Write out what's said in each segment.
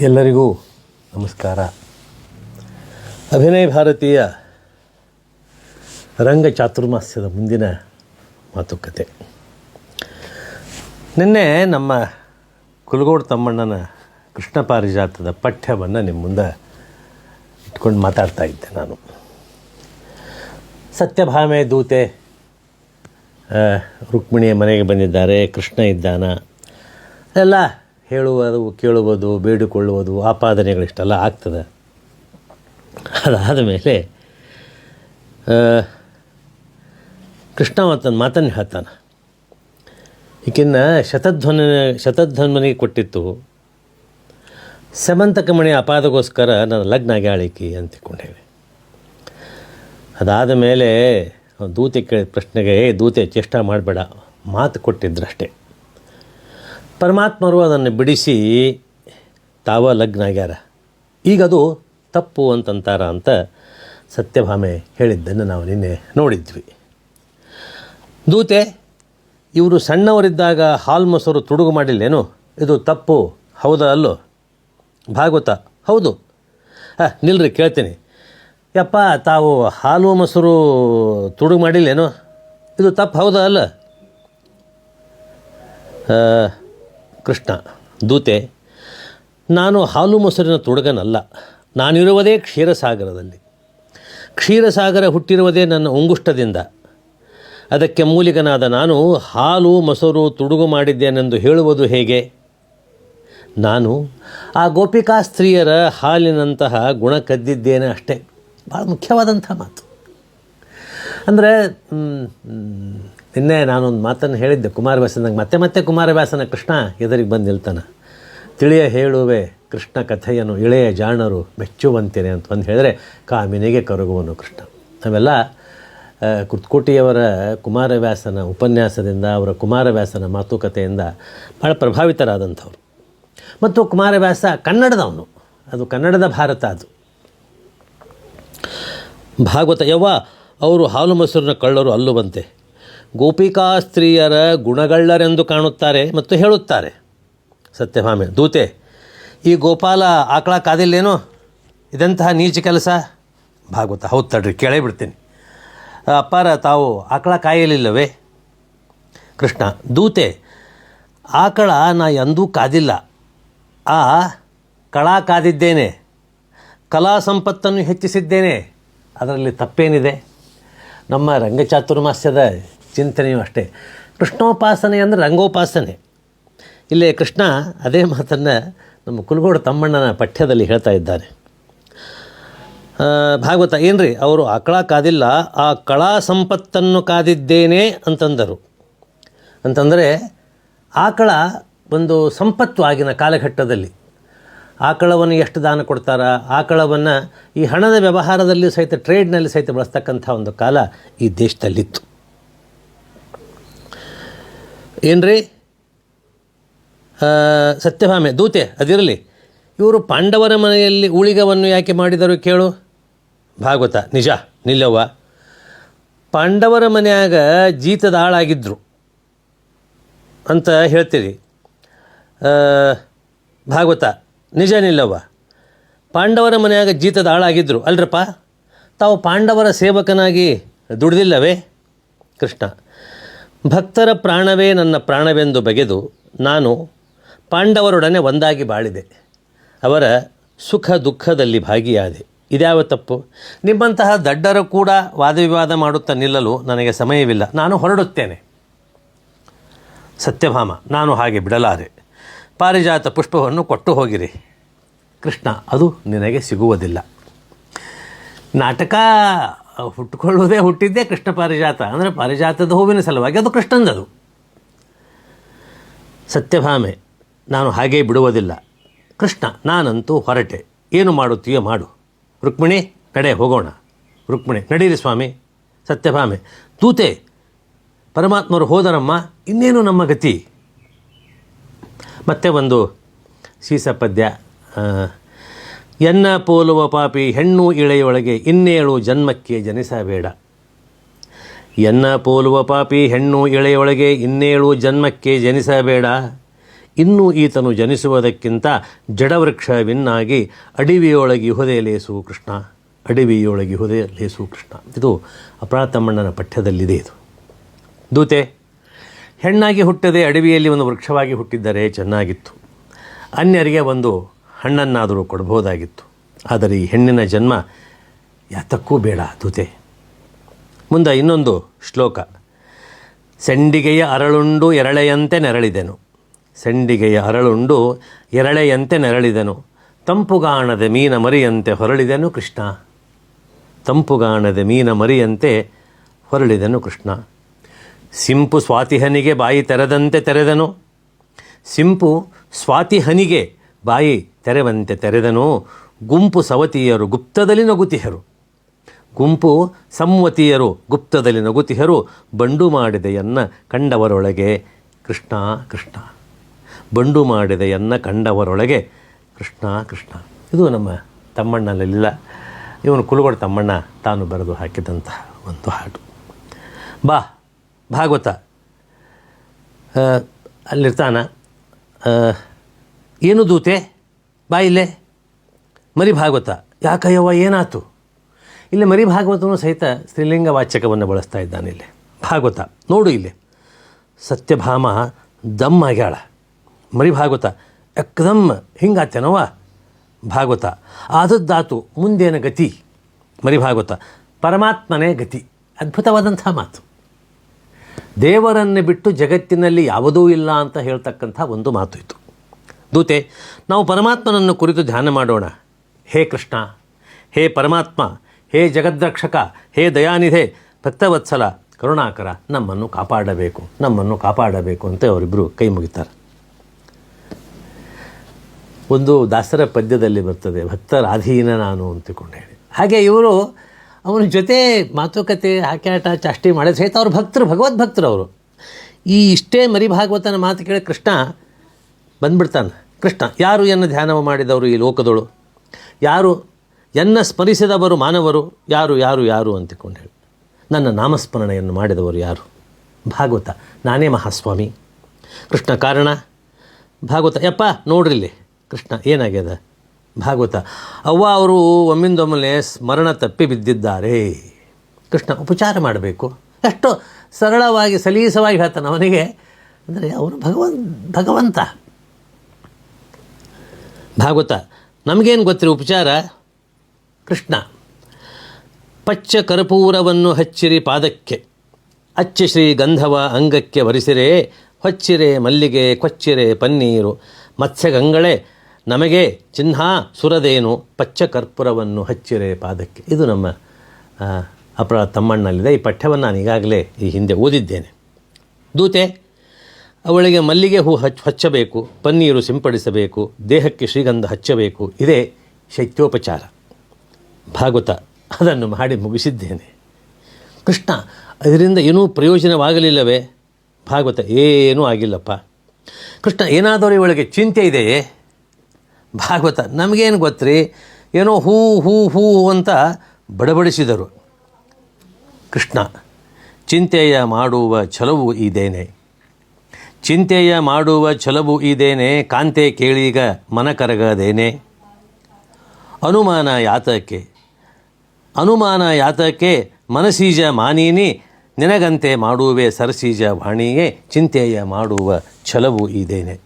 ಎಲ್ಲರಿಗೂ ನಮಸ್ಕಾರ. ಅಭಿನಯ ಭಾರತೀಯ ರಂಗ ಚಾತುರ್ಮಾಸ್ಯದ ಮುಂದಿನ ಮಾತುಕತೆ. ನಿನ್ನೆ ನಮ್ಮ ಕುಲಗೋಡು ತಮ್ಮಣ್ಣನ ಕೃಷ್ಣ ಪಾರಿಜಾತದ ಪಠ್ಯವನ್ನು ನಿಮ್ಮ ಮುಂದೆ ಇಟ್ಕೊಂಡು ಮಾತಾಡ್ತಾ ಇದ್ದೆ ನಾನು. ಸತ್ಯಭಾಮೆ ದೂತೆ ರುಕ್ಮಿಣಿಯ ಮನೆಗೆ ಬಂದಿದ್ದಾರೆ, ಕೃಷ್ಣ ಇದ್ದಾನ, ಎಲ್ಲ ಹೇಳುವುದು, ಕೇಳುವುದು, ಬೇಡಿಕೊಳ್ಳುವುದು ಆಪಾದನೆಗಳಿಷ್ಟೆಲ್ಲ ಆಗ್ತದೆ. ಅದಾದ ಮೇಲೆ ಕೃಷ್ಣ ಮತ್ತೊಂದು ಮಾತನ್ನು ಹೇಳ್ತಾನೆ. ಈಕಿನ್ನ ಶತಧ್ವನ, ಶತಧ್ವನಿಗೆ ಕೊಟ್ಟಿತ್ತು. ಸಮಂತಕಮಣಿ ಅಪಾದಗೋಸ್ಕರ ನನ್ನ ಲಗ್ನ ಆಗ್ಯಾಳಿಕಿ ಅಂತ ತಿಳ್ಕೊಂಡೇವೆ ಅದಾದ ಮೇಲೆ ದೂತಿ ದೂತೆ ಕೇಳಿದ ಪ್ರಶ್ನೆಗೆ, ಏ ದೂತೆ, ಚೇಷ್ಟ ಮಾಡಬೇಡ. ಮಾತು ಕೊಟ್ಟಿದ್ರಷ್ಟೇ. ಪರಮಾತ್ಮರು ಅದನ್ನು ಬಿಡಿಸಿ ತಾವ ಲಗ್ನ ಆಗ್ಯಾರ ಈಗ ಅದು ತಪ್ಪು ಅಂತಂತಾರ ಅಂತ ಸತ್ಯಭಾಮೆ ಹೇಳಿದ್ದನ್ನು ನಾವು ನಿನ್ನೆ ನೋಡಿದ್ವಿ. ದೂತೆ, ಇವರು ಸಣ್ಣವರಿದ್ದಾಗ ಹಾಲು ಮೊಸರು ತುಡುಗು ಮಾಡಿಲ್ಲೇನು? ಇದು ತಪ್ಪು, ಹೌದಾ ಅಲ್ಲೋ? ಭಾಗವತ, ಹೌದು. ಹಾಂ, ನಿಲ್ರಿ, ಕೇಳ್ತೀನಿ. ಯಪ್ಪ, ತಾವು ಹಾಲು ಮೊಸರು ತುಡುಗು ಮಾಡಿಲ್ಲೇನು? ಇದು ತಪ್ಪು, ಹೌದಾ ಅಲ್ಲ? ಕೃಷ್ಣ, ದೂತೆ, ನಾನು ಹಾಲು ಮೊಸರಿನ ತುಡುಗನಲ್ಲ. ನಾನಿರುವುದೇ ಕ್ಷೀರಸಾಗರದಲ್ಲಿ. ಕ್ಷೀರಸಾಗರ ಹುಟ್ಟಿರುವುದೇ ನನ್ನ ಉಂಗುಷ್ಟದಿಂದ. ಅದಕ್ಕೆ ಮೂಲಿಗನಾದ ನಾನು ಹಾಲು ಮೊಸರು ತುಡುಗು ಮಾಡಿದ್ದೇನೆಂದು ಹೇಳುವುದು ಹೇಗೆ? ನಾನು ಆ ಗೋಪಿಕಾ ಸ್ತ್ರೀಯರ ಹಾಲಿನಂತಹ ಗುಣ ಕದ್ದಿದ್ದೇನೆ ಅಷ್ಟೇ. ಭಾಳ ಮುಖ್ಯವಾದಂಥ ಮಾತು. ಅಂದರೆ ನಿನ್ನೆ ನಾನೊಂದು ಮಾತನ್ನು ಹೇಳಿದ್ದೆ ಕುಮಾರವ್ಯಾಸನಾಗ ಮತ್ತೆ ಮತ್ತೆ ಕುಮಾರವ್ಯಾಸನ ಕೃಷ್ಣ ಎದುರಿಗೆ ಬಂದು ನಿಲ್ತಾನೆ. ತಿಳಿಯ ಹೇಳುವೆ ಕೃಷ್ಣ ಕಥೆಯನ್ನು, ಇಳೆಯ ಜಾಣರು ಮೆಚ್ಚುವಂತೇನೆ ಅಂತ ಬಂದು ಹೇಳಿದ್ರೆ, ಕಾಮಿನಿಗೆ ಕರಗುವನು ಕೃಷ್ಣ. ನಾವೆಲ್ಲ ಕುತ್ಕೋಟಿಯವರ ಕುಮಾರವ್ಯಾಸನ ಉಪನ್ಯಾಸದಿಂದ, ಅವರ ಕುಮಾರವ್ಯಾಸನ ಮಾತುಕತೆಯಿಂದ ಭಾಳ ಪ್ರಭಾವಿತರಾದಂಥವ್ರು. ಮತ್ತು ಕುಮಾರವ್ಯಾಸ ಕನ್ನಡದವನು. ಅದು ಕನ್ನಡದ ಭಾರತ ಅದು. ಭಾಗವತ, ಯವ್ವ ಅವರು ಹಾಲು ಮೊಸರಿನ ಕಳ್ಳರು ಅಲ್ಲುವಂತೆ. ಗೋಪಿಕಾ ಸ್ತ್ರೀಯರ ಗುಣಗಳ್ಳರೆಂದು ಕಾಣುತ್ತಾರೆ ಮತ್ತು ಹೇಳುತ್ತಾರೆ. ಸತ್ಯಭಾಮೆ, ದೂತೆ, ಈ ಗೋಪಾಲ ಆಕಳ ಕಾದಿಲ್ಲೇನೋ? ಇದಂತಹ ನೀಚ ಕೆಲಸ? ಭಾಗವತ, ಹೌದು ತಡ್ರಿ, ಕೇಳೇ ಬಿಡ್ತೀನಿ. ಅಪ್ಪಾರ ತಾವು ಆಕಳ ಕಾಯಲಿಲ್ಲವೇ? ಕೃಷ್ಣ, ದೂತೆ, ಆಕಳ ನಾ ಎಂದೂ ಕಾದಿಲ್ಲ. ಆ, ಕಳಾ ಕಾದಿದ್ದೇನೆ. ಕಲಾ ಸಂಪತ್ತನ್ನು ಹೆಚ್ಚಿಸಿದ್ದೇನೆ. ಅದರಲ್ಲಿ ತಪ್ಪೇನಿದೆ? ನಮ್ಮ ರಂಗಚಾತುರ್ಮಾಸ್ಯದ ಚಿಂತನೆಯೂ ಅಷ್ಟೇ. ಕೃಷ್ಣೋಪಾಸನೆ ಅಂದರೆ ರಂಗೋಪಾಸನೆ. ಇಲ್ಲೇ ಕೃಷ್ಣ ಅದೇ ಮಾತನ್ನು ನಮ್ಮ ಕುಲಗೋಡು ತಮ್ಮಣ್ಣನ ಪಠ್ಯದಲ್ಲಿ ಹೇಳ್ತಾ ಇದ್ದಾನೆ. ಭಾಗವತ, ಏನ್ರಿ? ಅವರು ಆಕಳ ಕಾದಿಲ್ಲ, ಆ ಕಳಾ ಸಂಪತ್ತನ್ನು ಕಾದಿದ್ದೇನೆ ಅಂತಂದರು. ಅಂತಂದರೆ ಆಕಳ ಒಂದು ಸಂಪತ್ತು ಆಗಿನ ಕಾಲಘಟ್ಟದಲ್ಲಿ ಆಕಳವನ್ನು ಎಷ್ಟು ದಾನ ಕೊಡ್ತಾರ? ಆಕಳವನ್ನು ಈ ಹಣದ ವ್ಯವಹಾರದಲ್ಲಿ ಸಹಿತ ಟ್ರೇಡ್ನಲ್ಲಿ ಸಹಿತ ಬಳಸ್ತಕ್ಕಂಥ ಒಂದು ಕಾಲ ಈ ದೇಶದಲ್ಲಿತ್ತು. ಏನ್ರಿ? ಸತ್ಯಭಾಮೆ, ದೂತೆ, ಅದಿರಲಿ, ಇವರು ಪಾಂಡವರ ಮನೆಯಲ್ಲಿ ಉಳಿಗವನ್ನು ಯಾಕೆ ಮಾಡಿದರು ಕೇಳು. ಭಾಗವತ, ನಿಜ, ನಿಲ್ಲವ್ವ. ಪಾಂಡವರ ಮನೆಯಾಗ ಜೀತದ ಆಳಾಗಿದ್ದರು ಅಂತ ಹೇಳ್ತೀರಿ. ಭಾಗವತ ನಿಜ ನಿಲ್ಲವ್ವ ಪಾಂಡವರ ಮನೆಯಾಗ ಜೀತದ ಆಳಾಗಿದ್ದರು ಅಲ್ರಪ್ಪ? ತಾವು ಪಾಂಡವರ ಸೇವಕನಾಗಿ ದುಡಿದಿಲ್ಲವೇ? ಕೃಷ್ಣ. ಭಕ್ತರ ಪ್ರಾಣವೇ ನನ್ನ ಪ್ರಾಣವೆಂದು ಬಗೆದು ನಾನು ಪಾಂಡವರೊಡನೆ ಒಂದಾಗಿ ಬಾಳಿದೆ. ಅವರ ಸುಖ ದುಃಖದಲ್ಲಿ ಭಾಗಿಯಾದೆ. ಇದ್ಯಾವ ತಪ್ಪು? ನಿಮ್ಮಂತಹ ದಡ್ಡರು ಕೂಡ ವಾದವಿವಾದ ಮಾಡುತ್ತಾ ನಿಲ್ಲಲು ನನಗೆ ಸಮಯವಿಲ್ಲ. ನಾನು ಹೊರಡುತ್ತೇನೆ. ಸತ್ಯಭಾಮ, ನಾನು ಹಾಗೆ ಬಿಡಲಾರೆ. ಪಾರಿಜಾತ ಪುಷ್ಪವನ್ನು ಕೊಟ್ಟು ಹೋಗಿರಿ. ಕೃಷ್ಣ, ಅದು ನಿನಗೆ ಸಿಗುವುದಿಲ್ಲ. ನಾಟಕ ಹುಟ್ಟುಕೊಳ್ಳುವುದೇ ಹುಟ್ಟಿದ್ದೇ ಕೃಷ್ಣ ಪಾರಿಜಾತ. ಅಂದರೆ ಪಾರಿಜಾತದ ಹೂವಿನ ಸಲುವಾಗಿ ಅದು ಕೃಷ್ಣಂದದು. ಸತ್ಯಭಾಮೆ, ನಾನು ಹಾಗೇ ಬಿಡುವುದಿಲ್ಲ. ಕೃಷ್ಣ, ನಾನಂತೂ ಹೊರಟೆ. ಏನು ಮಾಡುತ್ತೀಯೋ ಮಾಡು. ರುಕ್ಮಿಣಿ, ನಡೆ, ಹೋಗೋಣ. ರುಕ್ಮಿಣಿ, ನಡೀರಿ ಸ್ವಾಮಿ. ಸತ್ಯಭಾಮೆ, ತೂತೆ, ಪರಮಾತ್ಮರು ಹೋದರಮ್ಮ, ಇನ್ನೇನು ನಮ್ಮ ಗತಿ? ಮತ್ತೆ ಒಂದು ಸೀಸ ಪದ್ಯ ಎನ್ನ ಪೋಲುವ ಪಾಪಿ ಹೆಣ್ಣು ಇಳೆಯೊಳಗೆ ಇನ್ನೇಳು ಜನ್ಮಕ್ಕೆ ಜನಿಸಬೇಡ. ಎನ್ನ ಪೋಲುವ ಪಾಪಿ ಹೆಣ್ಣು ಇಳೆಯೊಳಗೆ ಇನ್ನೇಳು ಜನ್ಮಕ್ಕೆ ಜನಿಸಬೇಡ. ಇನ್ನೂ ಈತನು ಜನಿಸುವುದಕ್ಕಿಂತ ಜಡವೃಕ್ಷವಿನ್ನಾಗಿ ಅಡವಿಯೊಳಗೆ ಇಹುದೇ ಲೇಸು ಕೃಷ್ಣ. ಅಡವಿಯೊಳಗೆ ಇಹುದೇ ಲೇಸು ಕೃಷ್ಣ. ಇದು ಅಪರಾತಮ್ಮಣ್ಣನ ಪಠ್ಯದಲ್ಲಿದೆ ಇದು. ದೂತೆ ಹೆಣ್ಣಾಗಿ ಹುಟ್ಟದೆ ಅಡವಿಯಲ್ಲಿ ಒಂದು ವೃಕ್ಷವಾಗಿ ಹುಟ್ಟಿದ್ದರೆ ಚೆನ್ನಾಗಿತ್ತು. ಅನ್ಯರಿಗೆ ಒಂದು ಹಣ್ಣನ್ನಾದರೂ ಕೊಡ್ಬೋದಾಗಿತ್ತು. ಆದರೆ ಈ ಹೆಣ್ಣಿನ ಜನ್ಮ ಯಾತಕ್ಕೂ ಬೇಡ ದೂತೆ ಮುಂದೆ ಇನ್ನೊಂದು ಶ್ಲೋಕ. ಸೆಂಡಿಗೆಯ ಅರಳುಂಡು ಎರಳೆಯಂತೆ ನೆರಳಿದೆನು. ಸೆಂಡಿಗೆಯ ಅರಳುಂಡು ಎರಳೆಯಂತೆ ನೆರಳಿದೆನು. ತಂಪುಗಾಣದ ಮೀನ ಮರಿಯಂತೆ ಹೊರಳಿದೆನು ಕೃಷ್ಣ. ತಂಪುಗಾಣದ ಮೀನ ಮರಿಯಂತೆ ಹೊರಳಿದೆನು ಕೃಷ್ಣ. ಸಿಂಪು ಸ್ವಾತಿಹನಿಗೆ ಬಾಯಿ ತೆರೆದಂತೆ ತೆರೆದನು. ಸಿಂಪು ಸ್ವಾತಿಹನಿಗೆ ಬಾಯಿ ತೆರೆವಂತೆ ತೆರೆದನು. ಗುಂಪು ಸವತಿಯರು ಗುಪ್ತದಲ್ಲಿ ನಗುತಿಹರು. ಗುಂಪು ಸಂವತಿಯರು ಗುಪ್ತದಲ್ಲಿ ನಗುತಿಹರು. ಬಂಡು ಮಾಡಿದೆಯನ್ನ ಕಂಡವರೊಳಗೆ ಕೃಷ್ಣ ಕೃಷ್ಣ. ಬಂಡು ಮಾಡಿದೆಯನ್ನ ಕಂಡವರೊಳಗೆ ಕೃಷ್ಣ ಕೃಷ್ಣ. ಇದು ನಮ್ಮ ತಮ್ಮಣ್ಣನಲ್ಲಿಲ್ಲ. ಇವನು ಕುಲಗೋಡ ತಮ್ಮಣ್ಣ, ತಾನು ಬರೆದು ಹಾಕಿದಂತಹ ಒಂದು ಹಾಡು. ಬಾ. ಭಾಗವತ ಅಲ್ಲಿರ್ತಾನ ಏನು ದೂತೆ? ಬಾಯಿಲೆ ಮರಿ ಭಾಗವತ. ಯಾಕಯ್ಯವ ಏನಾತು? ಇಲ್ಲಿ ಮರಿ ಭಾಗವತನು ಸಹಿತ ಸ್ತ್ರೀಲಿಂಗ ವಾಚಕವನ್ನು ಬಳಸ್ತಾ ಇದ್ದಾನೆ ಇಲ್ಲಿ. ಭಾಗವತ, ನೋಡು ಇಲ್ಲಿ. ಸತ್ಯಭಾಮ ದಮ್ ಆಗ್ಯಾಳ. ಮರಿ ಭಾಗವತ, ಎಕ್ದಮ್ ಹಿಂಗಾತೇನವ ಭಾಗವತ, ಆದದ್ದಾತು ಮುಂದೇನ ಗತಿ? ಮರಿ ಭಾಗವತ, ಪರಮಾತ್ಮನೇ ಗತಿ. ಅದ್ಭುತವಾದಂಥ ಮಾತು. ದೇವರನ್ನು ಬಿಟ್ಟು ಜಗತ್ತಿನಲ್ಲಿ ಯಾವುದೂ ಇಲ್ಲ ಅಂತ ಹೇಳ್ತಕ್ಕಂಥ ಒಂದು ಮಾತು ಇತ್ತು ದೂತೆ, ನಾವು ಪರಮಾತ್ಮನನ್ನು ಕುರಿತು ಧ್ಯಾನ ಮಾಡೋಣ. ಹೇ ಕೃಷ್ಣ, ಹೇ ಪರಮಾತ್ಮ, ಹೇ ಜಗದ್ರಕ್ಷಕ, ಹೇ ದಯಾನಿಧೆ, ಭಕ್ತವತ್ಸಲ, ಕರುಣಾಕರ, ನಮ್ಮನ್ನು ಕಾಪಾಡಬೇಕು ನಮ್ಮನ್ನು ಕಾಪಾಡಬೇಕು ಅಂತ ಅವರಿಬ್ಬರು ಕೈ ಮುಗಿತಾರೆ. ಒಂದು ದಾಸರ ಪದ್ಯದಲ್ಲಿ ಬರ್ತದೆ, ಭಕ್ತರಾಧೀನ ನಾನು ಅಂತಿಕೊಂಡೇನೆ. ಹಾಗೆ ಇವರು ಅವನ ಜೊತೆ ಮಾತುಕತೆ, ಹಾಕ್ಯಾಟ, ಚಾಷ್ಟಿ ಮಾಡಿದ ಸಹಿತ ಅವ್ರ ಭಕ್ತರು, ಭಗವದ್ ಭಕ್ತರು ಅವರು. ಈ ಇಷ್ಟೇ ಮರಿ ಭಾಗವತನ ಮಾತು ಕೇಳಿ ಕೃಷ್ಣ ಬಂದ್ಬಿಡ್ತಾನೆ. ಕೃಷ್ಣ, ಯಾರು ಎನ್ನ ಧ್ಯಾನ ಮಾಡಿದವರು ಈ ಲೋಕದಳು? ಯಾರು ಎನ್ನ ಸ್ಮರಿಸಿದವರು ಮಾನವರು? ಯಾರು ಯಾರು ಯಾರು ಅಂತಿಕೊಂಡು ಹೇಳಿ. ನನ್ನ ನಾಮಸ್ಮರಣೆಯನ್ನು ಮಾಡಿದವರು ಯಾರು? ಭಾಗವತ, ನಾನೇ ಮಹಾಸ್ವಾಮಿ. ಕೃಷ್ಣ ಕಾರಣ? ಭಾಗವತ, ಯಪ್ಪ, ನೋಡ್ರಿಲ್ಲಿ. ಕೃಷ್ಣ, ಏನಾಗ್ಯದ? ಭಾಗವತ ಅವ್ವ ಅವರು ಒಮ್ಮಿಂದೊಮ್ಮೆ ಸ್ಮರಣ ತಪ್ಪಿ ಬಿದ್ದಿದ್ದಾರೆ. ಕೃಷ್ಣ ಉಪಚಾರ ಮಾಡಬೇಕು. ಎಷ್ಟು ಸರಳವಾಗಿ, ಸಲೀಸವಾಗಿ ಹೇಳ್ತಾನೆ ಅವನಿಗೆ. ಅಂದರೆ ಅವನು ಭಗವನ್, ಭಗವಂತ. ಭಾಗವತ ನಮಗೇನು ಗೊತ್ತಿರಿ ಉಪಚಾರ? ಕೃಷ್ಣ, ಪಚ್ಚ ಕರ್ಪೂರವನ್ನು ಹಚ್ಚಿರಿ ಪಾದಕ್ಕೆ. ಅಚ್ಚ ಶ್ರೀ ಗಂಧವ ಅಂಗಕ್ಕೆ ವರಿಸಿರೆ ಹೊಚ್ಚಿರೆ ಮಲ್ಲಿಗೆ, ಕೊಚ್ಚಿರೆ ಪನ್ನೀರು. ಮತ್ಸ್ಯಗಂಗಳೇ ನಮಗೆ ಚಿಹ್ನ ಸುರದೇನು ಪಚ್ಚ ಕರ್ಪೂರವನ್ನು ಹಚ್ಚಿರೆ ಪಾದಕ್ಕೆ. ಇದು ನಮ್ಮ ಅಪರಾ ತಮ್ಮಣ್ಣಲ್ಲಿದೆ ಈ ಪಠ್ಯವನ್ನು ನಾನು ಈಗಾಗಲೇ ಈ ಹಿಂದೆ ಓದಿದ್ದೇನೆ. ದೂತೆ, ಅವಳಿಗೆ ಮಲ್ಲಿಗೆ ಹೂ ಹಚ್, ಹಚ್ಚಬೇಕು, ಪನ್ನೀರು ಸಿಂಪಡಿಸಬೇಕು, ದೇಹಕ್ಕೆ ಶ್ರೀಗಂಧ ಹಚ್ಚಬೇಕು. ಇದೇ ಶೈತ್ಯೋಪಚಾರ. ಭಾಗವತ, ಅದನ್ನು ಮಾಡಿ ಮುಗಿಸಿದ್ದೇನೆ. ಕೃಷ್ಣ ಅದರಿಂದ ಏನೂ ಪ್ರಯೋಜನವಾಗಲಿಲ್ಲವೇ? ಭಾಗವತ, ಏನೂ ಆಗಿಲ್ಲಪ್ಪ. ಕೃಷ್ಣ, ಏನಾದರೂ ಇವಳಿಗೆ ಚಿಂತೆ ಇದೆಯೇ? ಭಾಗವತ. ನಮಗೇನು ಗೊತ್ತ್ರಿ? ಏನೋ ಹೂ ಹೂ ಹೂ ಅಂತ ಬಡಬಡಿಸಿದರು. ಕೃಷ್ಣ, ಚಿಂತೆಯ ಮಾಡುವ ಛಲವು ಇದೇನೆ. ಚಿಂತೆಯ ಮಾಡುವ ಛಲವು ಇದೇನೆ, ಕಾಂತೆ ಕೇಳೀಗ ಮನ ಕರಗದೇನೆ. ಅನುಮಾನ ಯಾತಕ್ಕೆ? ಅನುಮಾನ ಯಾತಕ್ಕೆ? ಮನಸೀಜ ಮಾನೀನಿ, ನಿನಗಂತೆ ಮಾಡುವೆ ಸರಸೀಜ ವಾಣಿಯೇ, ಚಿಂತೆಯ ಮಾಡುವ ಛಲವು ಇದೇನೆ.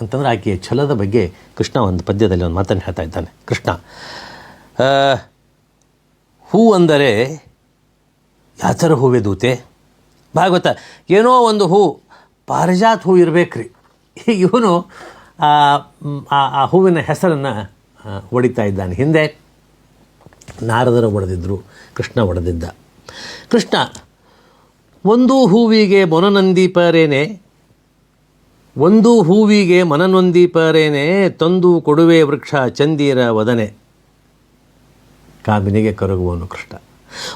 ಅಂತಂದ್ರೆ ಆಕೆಯ ಛಲದ ಬಗ್ಗೆ ಕೃಷ್ಣ ಒಂದು ಪದ್ಯದಲ್ಲಿ ಒಂದು ಮಾತನ್ನು ಹೇಳ್ತಾ ಇದ್ದಾನೆ. ಕೃಷ್ಣ ಹೂ ಅಂದರೆ ಯಾವ ಥರ ಹೂವೇ ದೂತೆ? ಭಾಗವತ ಏನೋ ಒಂದು ಹೂ, ಪಾರಿಜಾತ್ ಹೂ ಇರಬೇಕ್ರಿ. ಇವನು ಆ ಹೂವಿನ ಹೆಸರನ್ನು ಹೊಡಿತಾ ಇದ್ದಾನೆ. ಹಿಂದೆ ನಾರದರು ಒಡೆದಿದ್ದರು ಕೃಷ್ಣ ಒಡೆದಿದ್ದ. ಕೃಷ್ಣ, ಒಂದು ಹೂವಿಗೆ ಮೊನನಂದೀಪರೇನೆ ಒಂದು ಹೂವಿಗೆ ಮನನೊಂದೀಪರೇನೆ ತಂದು ಕೊಡುವೆ ವೃಕ್ಷ ಚಂದೀರ ವದನೆ. ಕಾಮಿನಿಗೆ ಕರಗುವನು ಕೃಷ್ಣ.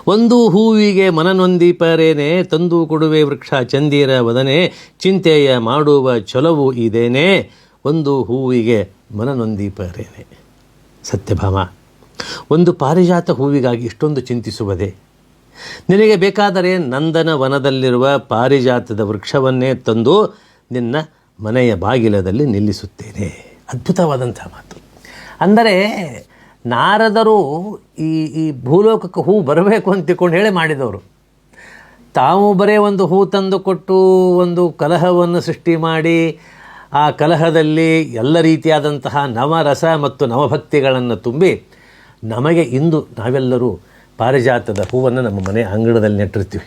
ಒಂದು ಹೂವಿಗೆ ಮನನೊಂದೀಪರೇನೆ ತಂದು ಕೊಡುವೆ ವೃಕ್ಷ ಚಂದೀರ ವದನೆ, ಚಿಂತೆಯ ಮಾಡುವ ಚಲವು ಇದೇನೆ. ಒಂದು ಹೂವಿಗೆ ಮನನೊಂದಿಪರೇನೆ ಸತ್ಯಭಾಮ ಒಂದು ಪಾರಿಜಾತ ಹೂವಿಗಾಗಿ ಇಷ್ಟೊಂದು ಚಿಂತಿಸುವುದೇ. ನಿನಗೆ ಬೇಕಾದರೆ ನಂದನ ವನದಲ್ಲಿರುವ ಪಾರಿಜಾತದ ವೃಕ್ಷವನ್ನೇ ತಂದು ನಿನ್ನ ಮನೆಯ ಬಾಗಿಲದಲ್ಲಿ ನಿಲ್ಲಿಸುತ್ತೇನೆ. ಅದ್ಭುತವಾದಂಥ ಮಾತು. ಅಂದರೆ ನಾರದರು ಈ ಈ ಭೂಲೋಕಕ್ಕೆ ಹೂ ಬರಬೇಕು ಅಂತ ತಿಳ್ಕೊಂಡು ಹೇಳಿ ಮಾಡಿದವರು. ತಾವು ಬರೇ ಒಂದು ಹೂ ತಂದು ಕೊಟ್ಟು ಒಂದು ಕಲಹವನ್ನು ಸೃಷ್ಟಿ ಮಾಡಿ, ಆ ಕಲಹದಲ್ಲಿ ಎಲ್ಲ ರೀತಿಯಾದಂತಹ ನವರಸ ಮತ್ತು ನವಭಕ್ತಿಗಳನ್ನು ತುಂಬಿ, ನಮಗೆ ಇಂದು ನಾವೆಲ್ಲರೂ ಪಾರಿಜಾತದ ಹೂವನ್ನು ನಮ್ಮ ಮನೆ ಅಂಗಳದಲ್ಲಿ ನೆಟ್ಟಿರ್ತೀವಿ.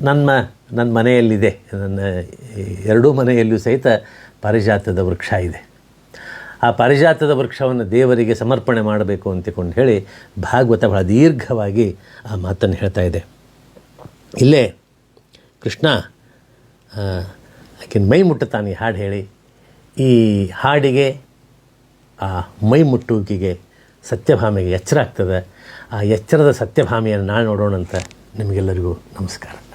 ನನ್ನ ನನ್ನ ಮನೆಯಲ್ಲಿದೆ. ನನ್ನ ಎರಡೂ ಮನೆಯಲ್ಲೂ ಸಹಿತ ಪಾರಿಜಾತದ ವೃಕ್ಷ ಇದೆ. ಆ ಪಾರಿಜಾತದ ವೃಕ್ಷವನ್ನು ದೇವರಿಗೆ ಸಮರ್ಪಣೆ ಮಾಡಬೇಕು ಅಂತಿಕೊಂಡು ಹೇಳಿ ಭಾಗವತ ಬಹಳ ದೀರ್ಘವಾಗಿ ಆ ಮಾತನ್ನು ಹೇಳ್ತಾ ಇದೆ. ಇಲ್ಲೇ ಕೃಷ್ಣ ಆಕಿನ ಮೈ ಮುಟ್ಟುತ್ತಾನೆ ಹಾಡು ಹೇಳಿ. ಈ ಹಾಡಿಗೆ, ಆ ಮೈ ಮುಟ್ಟುವಿಕೆಗೆ ಸತ್ಯಭಾಮೆಗೆ ಎಚ್ಚರ ಆಗ್ತದೆ. ಆ ಎಚ್ಚರದ ಸತ್ಯಭಾಮೆಯನ್ನು ನಾಳೆ ನೋಡೋಣ ಅಂತ ನಿಮಗೆಲ್ಲರಿಗೂ ನಮಸ್ಕಾರ.